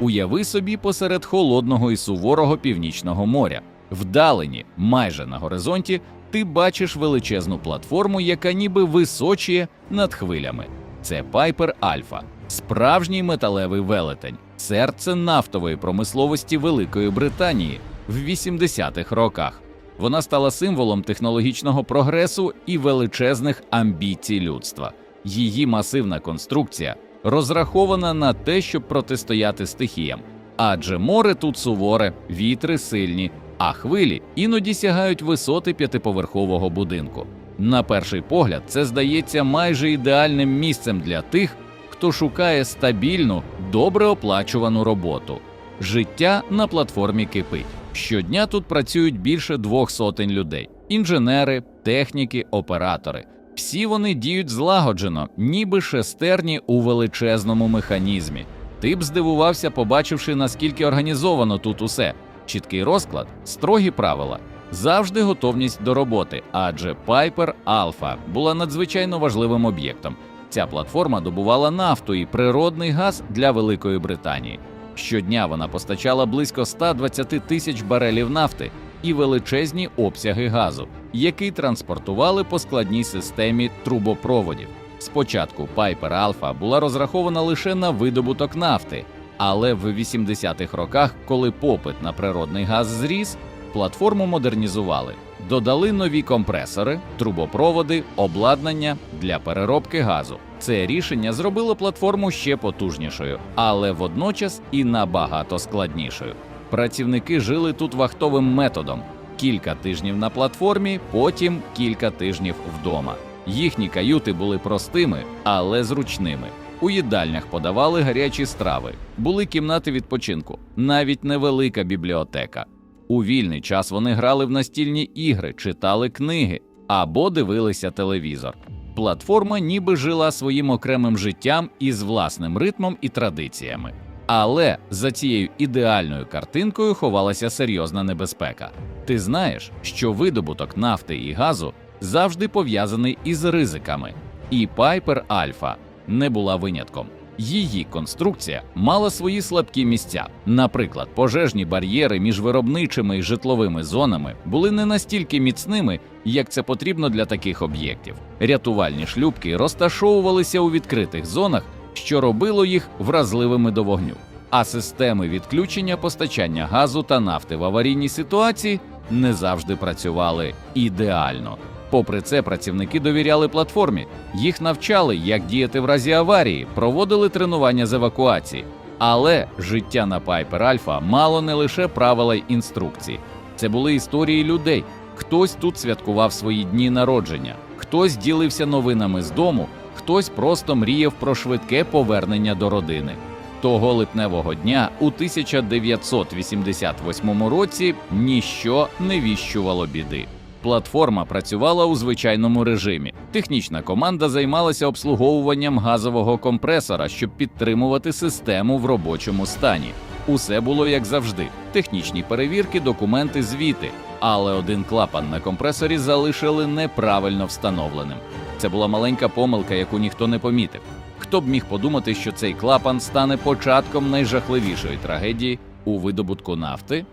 Уяви собі посеред холодного і суворого північного моря. Вдалині, майже на горизонті, ти бачиш величезну платформу, яка ніби височіє над хвилями. Це Пайпер Альфа, справжній металевий велетень, серце нафтової промисловості Великої Британії в 80-х роках. Вона стала символом технологічного прогресу і величезних амбіцій людства. Її масивна конструкція розрахована на те, щоб протистояти стихіям, адже море тут суворе, вітри сильні, а хвилі іноді сягають висоти п'ятиповерхового будинку. На перший погляд, це здається майже ідеальним місцем для тих, хто шукає стабільну, добре оплачувану роботу. Життя на платформі кипить. Щодня тут працюють більше двох сотень людей: інженери, техніки, оператори. Всі вони діють злагоджено, ніби шестерні у величезному механізмі. Ти б здивувався, побачивши, наскільки організовано тут усе. Чіткий розклад, строгі правила, завжди готовність до роботи, адже Piper Alpha була надзвичайно важливим об'єктом. Ця платформа добувала нафту і природний газ для Великої Британії. Щодня вона постачала близько 120 тисяч барелів нафти і величезні обсяги газу, який транспортували по складній системі трубопроводів. Спочатку Piper Alpha була розрахована лише на видобуток нафти, але в 80-х роках, коли попит на природний газ зріс, платформу модернізували. Додали нові компресори, трубопроводи, обладнання для переробки газу. Це рішення зробило платформу ще потужнішою, але водночас і набагато складнішою. Працівники жили тут вахтовим методом: кілька тижнів на платформі, потім кілька тижнів вдома. Їхні каюти були простими, але зручними. У їдальнях подавали гарячі страви, були кімнати відпочинку, навіть невелика бібліотека. У вільний час вони грали в настільні ігри, читали книги або дивилися телевізор. Платформа ніби жила своїм окремим життям із власним ритмом і традиціями. Але за цією ідеальною картинкою ховалася серйозна небезпека. Ти знаєш, що видобуток нафти і газу завжди пов'язаний із ризиками, і Piper Alpha не була винятком. Її конструкція мала свої слабкі місця. Наприклад, пожежні бар'єри між виробничими і житловими зонами були не настільки міцними, як це потрібно для таких об'єктів. Рятувальні шлюбки розташовувалися у відкритих зонах, що робило їх вразливими до вогню. А системи відключення постачання газу та нафти в аварійній ситуації не завжди працювали ідеально. Попри це, працівники довіряли платформі, їх навчали, як діяти в разі аварії, проводили тренування з евакуації. Але життя на Piper Alpha мало не лише правила й інструкції. Це були історії людей. Хтось тут святкував свої дні народження, хтось ділився новинами з дому, хтось просто мріяв про швидке повернення до родини. Того липневого дня у 1988 році ніщо не віщувало біди. Платформа працювала у звичайному режимі. Технічна команда займалася обслуговуванням газового компресора, щоб підтримувати систему в робочому стані. Усе було як завжди: технічні перевірки, документи, звіти. Але один клапан на компресорі залишили неправильно встановленим. Це була маленька помилка, яку ніхто не помітив. Хто б міг подумати, що цей клапан стане початком найжахливішої трагедії у видобутку нафти?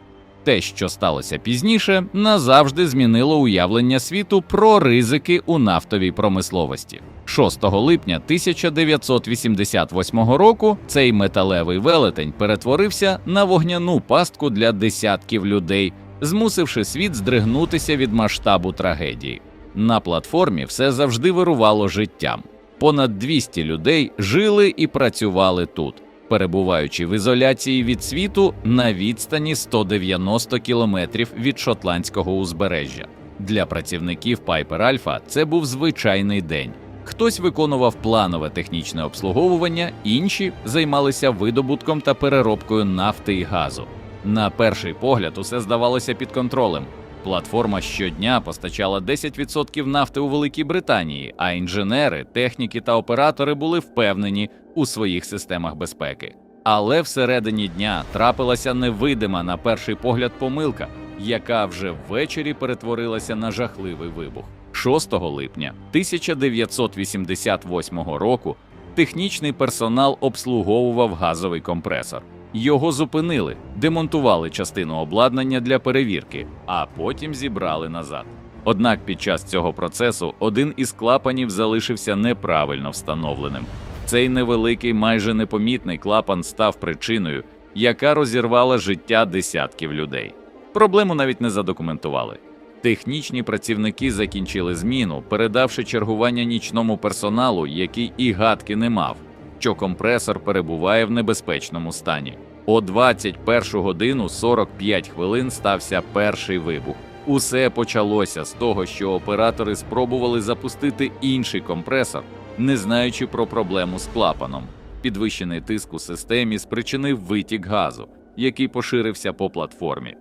Те, що сталося пізніше, назавжди змінило уявлення світу про ризики у нафтовій промисловості. 6 липня 1988 року цей металевий велетень перетворився на вогняну пастку для десятків людей, змусивши світ здригнутися від масштабу трагедії. На платформі все завжди вирувало життям. Понад 200 людей жили і працювали тут перебуваючи в ізоляції від світу на відстані 190 кілометрів від шотландського узбережжя. Для працівників Piper Alpha це був звичайний день. Хтось виконував планове технічне обслуговування, інші займалися видобутком та переробкою нафти і газу. На перший погляд, усе здавалося під контролем. Платформа щодня постачала 10% нафти у Великій Британії, а інженери, техніки та оператори були впевнені у своїх системах безпеки. Але всередині дня трапилася невидима на перший погляд помилка, яка вже ввечері перетворилася на жахливий вибух. 6 липня 1988 року технічний персонал обслуговував газовий компресор. Його зупинили, демонтували частину обладнання для перевірки, а потім зібрали назад. Однак під час цього процесу один із клапанів залишився неправильно встановленим. Цей невеликий, майже непомітний клапан став причиною, яка розірвала життя десятків людей. Проблему навіть не задокументували. Технічні працівники закінчили зміну, передавши чергування нічному персоналу, який і гадки не мав, що компресор перебуває в небезпечному стані. О 21 годину 45 хвилин стався перший вибух. Усе почалося з того, що оператори спробували запустити інший компресор, не знаючи про проблему з клапаном. Підвищений тиск у системі спричинив витік газу, який поширився по платформі.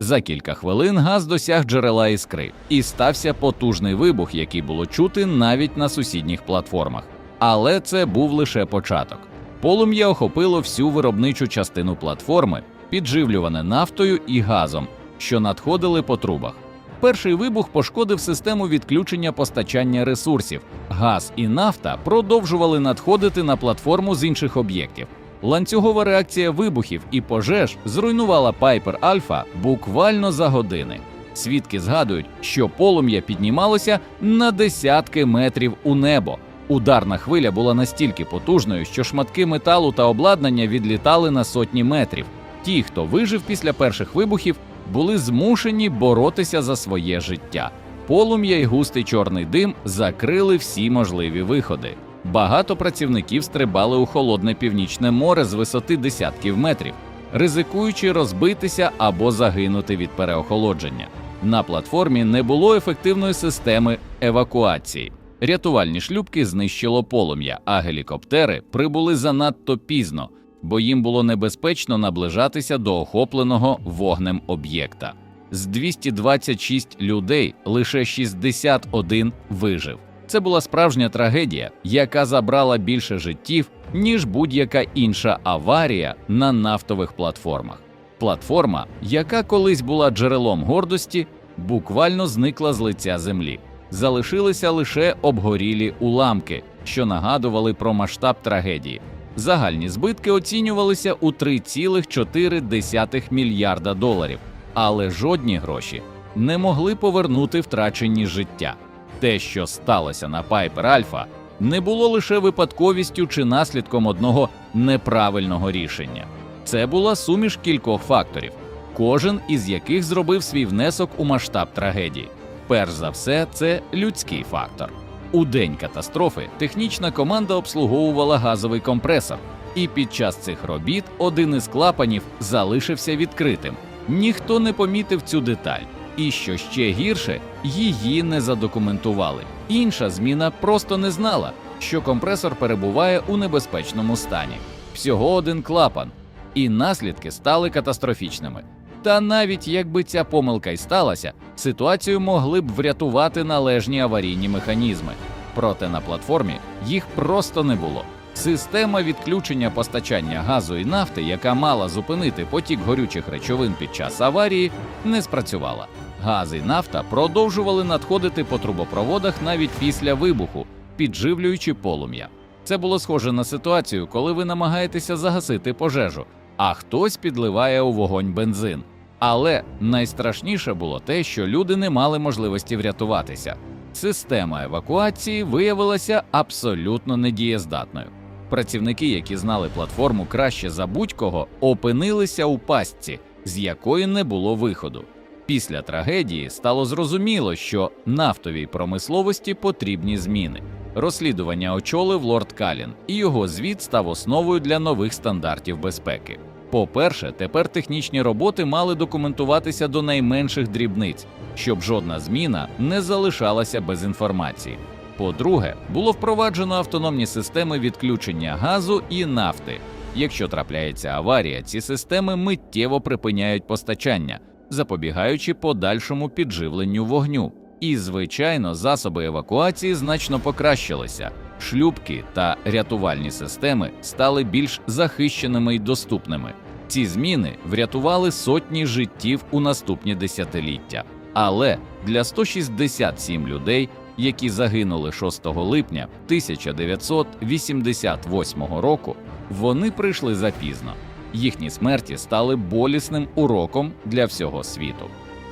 За кілька хвилин газ досяг джерела іскри, і стався потужний вибух, який було чути навіть на сусідніх платформах. Але це був лише початок. Полум'я охопило всю виробничу частину платформи, підживлюване нафтою і газом, що надходили по трубах. Перший вибух пошкодив систему відключення постачання ресурсів. Газ і нафта продовжували надходити на платформу з інших об'єктів. Ланцюгова реакція вибухів і пожеж зруйнувала Пайпер Альфа буквально за години. Свідки згадують, що полум'я піднімалося на десятки метрів у небо. Ударна хвиля була настільки потужною, що шматки металу та обладнання відлітали на сотні метрів. Ті, хто вижив після перших вибухів, були змушені боротися за своє життя. Полум'я і густий чорний дим закрили всі можливі виходи. Багато працівників стрибали у холодне північне море з висоти десятків метрів, ризикуючи розбитися або загинути від переохолодження. На платформі не було ефективної системи евакуації. Рятувальні шлюпки знищило полум'я, а гелікоптери прибули занадто пізно, бо їм було небезпечно наближатися до охопленого вогнем об'єкта. З 226 людей лише 61 вижив. Це була справжня трагедія, яка забрала більше життів, ніж будь-яка інша аварія на нафтових платформах. Платформа, яка колись була джерелом гордості, буквально зникла з лиця землі. Залишилися лише обгорілі уламки, що нагадували про масштаб трагедії. Загальні збитки оцінювалися у 3,4 мільярда доларів, але жодні гроші не могли повернути втрачені життя. Те, що сталося на Пайпер Альфа, не було лише випадковістю чи наслідком одного неправильного рішення. Це була суміш кількох факторів, кожен із яких зробив свій внесок у масштаб трагедії. Перш за все, це людський фактор. У день катастрофи технічна команда обслуговувала газовий компресор, і під час цих робіт один із клапанів залишився відкритим. Ніхто не помітив цю деталь. І що ще гірше, її не задокументували. Інша зміна просто не знала, що компресор перебуває у небезпечному стані. Всього один клапан, і наслідки стали катастрофічними. Та навіть якби ця помилка й сталася, ситуацію могли б врятувати належні аварійні механізми. Проте на платформі їх просто не було. Система відключення постачання газу і нафти, яка мала зупинити потік горючих речовин під час аварії, не спрацювала. Газ і нафта продовжували надходити по трубопроводах навіть після вибуху, підживлюючи полум'я. Це було схоже на ситуацію, коли ви намагаєтеся загасити пожежу, а хтось підливає у вогонь бензин. Але найстрашніше було те, що люди не мали можливості врятуватися. Система евакуації виявилася абсолютно недієздатною. Працівники, які знали платформу краще за будь-кого, опинилися у пастці, з якої не було виходу. Після трагедії стало зрозуміло, що нафтовій промисловості потрібні зміни. Розслідування очолив лорд Калін, і його звіт став основою для нових стандартів безпеки. По-перше, тепер технічні роботи мали документуватися до найменших дрібниць, щоб жодна зміна не залишалася без інформації. По-друге, було впроваджено автономні системи відключення газу і нафти. Якщо трапляється аварія, ці системи миттєво припиняють постачання, запобігаючи подальшому підживленню вогню. І, звичайно, засоби евакуації значно покращилися. Шлюбки та рятувальні системи стали більш захищеними й доступними. Ці зміни врятували сотні життів у наступні десятиліття. Але для 167 людей, які загинули 6 липня 1988 року, вони прийшли запізно. Їхні смерті стали болісним уроком для всього світу.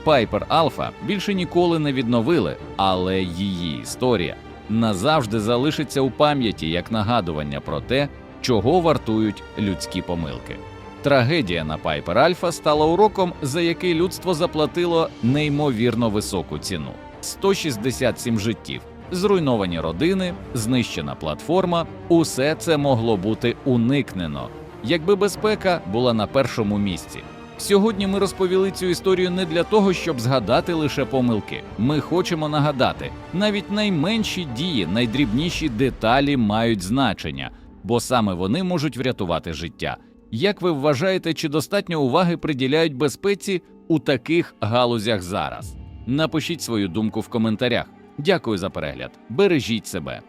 Пайпер Алфа більше ніколи не відновили, але її історія назавжди залишиться у пам'яті як нагадування про те, чого вартують людські помилки. Трагедія на Пайпер Альфа стала уроком, за який людство заплатило неймовірно високу ціну: 167 життів, зруйновані родини, знищена платформа. Усе це могло бути уникнено, якби безпека була на першому місці. Сьогодні ми розповіли цю історію не для того, щоб згадати лише помилки. Ми хочемо нагадати, навіть найменші дії, найдрібніші деталі мають значення, бо саме вони можуть врятувати життя. Як ви вважаєте, чи достатньо уваги приділяють безпеці у таких галузях зараз? Напишіть свою думку в коментарях. Дякую за перегляд. Бережіть себе.